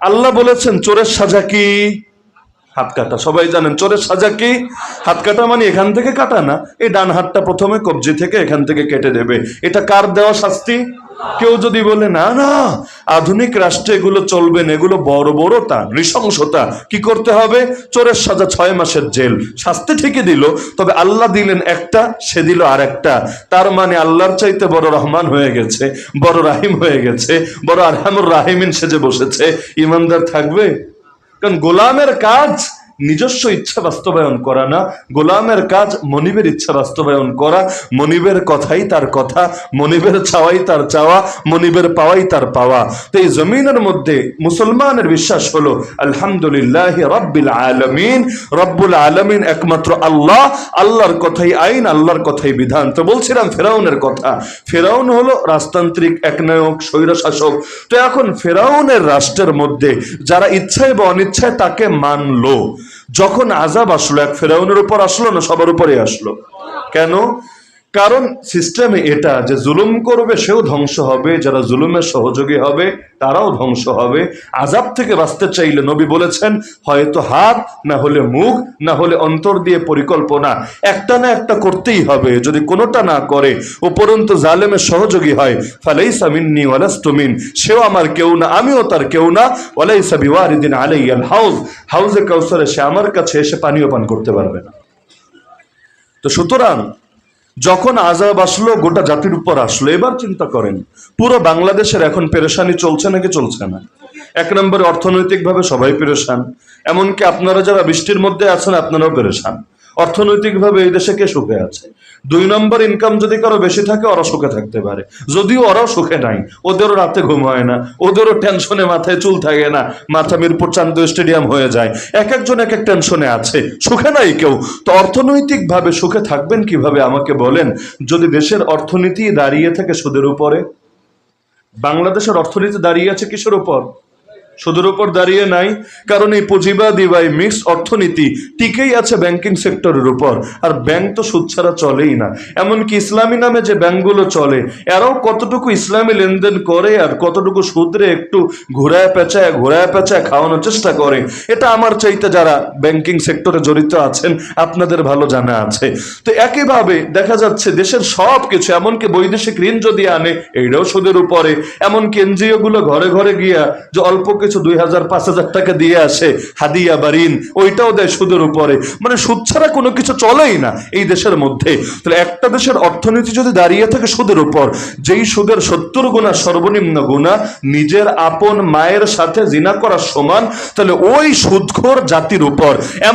আল্লাহ বলেছেন চোরের সাজা কি? হাত কাটা। সবাই জানেন, চোরের সাজা কি? হাত কাটা মানে এখান থেকে কাটা না? এই ডান হাতটা প্রথমে কবজি থেকে এখান থেকে কেটে দেবে। এটা কার দেওয়া শাস্তি? কেউ যদি বলে, না না, আধুনিক রাষ্ট্রে এগুলো চলবে না, এগুলো বড় বড়তা নৃশংসতা, কি করতে হবে? চোরের সাজা ছয় মাসের জেল। শাস্তি ঠিকই দিল, তবে আল্লাহ দিলেন একটা, সে দিল আর একটা তার মানে আল্লাহর চাইতে বড় রহমান হয়ে গেছে, বড় রাহিম হয়ে গেছে, বড় আরহামুর রাহিমিন সেজে বসেছে। ইমানদার থাকবে? কারণ গোলামের কাজ নিজস্ব ইচ্ছা বাস্তবায়ন করা না, গোলামের কাজ মনিবের ইচ্ছা বাস্তবায়ন করা, মনিবের কথাই তার কথা, মনিবের চাওয়াই তার চাওয়া, মনিবের পাওয়াই তার পাওয়া। তো এই জমিনের মধ্যে মুসলমানের বিশ্বাস হলো, আলহামদুলিল্লাহ রব্বিল আলমিন, রব্বুল আলমিন একমাত্র আল্লাহ, আল্লাহর কথাই আইন, আল্লাহর কথাই বিধান। তো বলছিলাম ফেরাউনের কথা। ফেরাউন হলো রাজতান্ত্রিক, একনায়ক, স্বৈরশাসক। তো এখন ফেরাউনের রাষ্ট্রের মধ্যে যারা ইচ্ছায় বা অনিচ্ছায় তাকে মানলো। যখন আজাব আসলো এক ফেরাউনের উপর আসলো না সবার উপরে আসলো? কেন? কারণ সিস্টেমে এটা যে জুলুম করবে, সেও ধ্বংস হবে। যারা জুলুমের সহযোগী হবে, তারাও ধ্বংস হবে। আজাব থেকে বাঁচতে চাইলে নবী বলেছেন, হয়তো হাত, না হলে মুখ, না হলে অন্তর দিয়ে পরিকল্পনা। একটা না একটা করতেই হবে। যদি কোনোটা না করে, উপরন্ত জালেমের সহযোগী হয়। ফালাই সামিননি ওয়ালাস্তুমিন সেও আমার কেউ না, আমিও তার কেউ না। ওয়ালাই সাবিওয়ারিদিন আলাইয়াল হাউজ। হাউজে কাউসারে সে আমার কাছে এসে পানীয় পান করতে পারবে না। তো সুতরাং যখন আজাব আসলো, গোটা জাতির উপর আসলো। এবার চিন্তা করেন, পুরো বাংলাদেশের এখন পেরেশানি চলছে নাকি চলছে না? এক নম্বরে, অর্থনৈতিকভাবে সবাই পেরেশান। এমনকি আপনারা যারা বৃষ্টির মধ্যে আছেন, আপনারাও পেরেশান। অর্থনৈতিকভাবে এই দেশে কে সুখে আছে? দুই নম্বর ইনকাম যদি কারও বেশি থাকে ওরা সুখে থাকতে পারে। যদিও ওরাও সুখে নাই, ওদেরও রাতে ঘুম হয় না, ওদেরও টেনশনে মাথায় চুল থাকে না, মাথা মিরপুর চান্দ স্টেডিয়াম হয়ে যায়। এক একজন এক এক টেনশনে আছে, সুখে নাই কেউ। তো অর্থনৈতিকভাবে সুখে থাকবেন কীভাবে, আমাকে বলেন? যদি দেশের অর্থনীতি দাঁড়িয়ে থাকে সুদের উপরে, বাংলাদেশের অর্থনীতি দাঁড়িয়ে আছে কিসের উপর? সুদের উপর দাঁড়িয়ে নাই, কারণ এই পুঁজিবাদী বা মিক্স অর্থনীতি টিকেই আছে ব্যাংকিং সেক্টরের উপর। আর ব্যাংক তো সুদ ছাড়া চলেই না। এমনকি ইসলামী নামে যে ব্যাংকগুলো চলে, এরাও কতটুকু ইসলামী লেনদেন করে আর কতটুকু সুদরে একটু ঘোরায় পেঁচায় ঘোরায় পেঁচায় খাওয়ানোর চেষ্টা করে, এটা আমার চাইতে যারা ব্যাংকিং সেক্টরে জড়িত আছেন, আপনাদের ভালো জানা আছে। তো একইভাবে দেখা যাচ্ছে দেশের সব কিছু এমনকি বৈদেশিক ঋণ যদি আনে, এইটাও সুদের উপরে। এমনকি এনজিও গুলো ঘরে ঘরে গিয়া যে অল্প কিছু দুই হাজার, পাঁচ হাজার টাকা দিয়ে আসে, হাদিয়া বা ঋণ ওইটাও দেয় সুদের উপরে। মানে সুদ ছাড়া কোনো কিছু চলেই না এই দেশের মধ্যে। তাহলে একটা দেশের অর্থনীতি যদি দাঁড়িয়ে থাকে সুদের উপর, যেই সুদের সত্তর গুণা সর্বনিম্ন গুণা নিজের আপন মায়ের সাথে জিনা করার সমান, তাহলে ওই সুদখোর জাতির উপর। এমন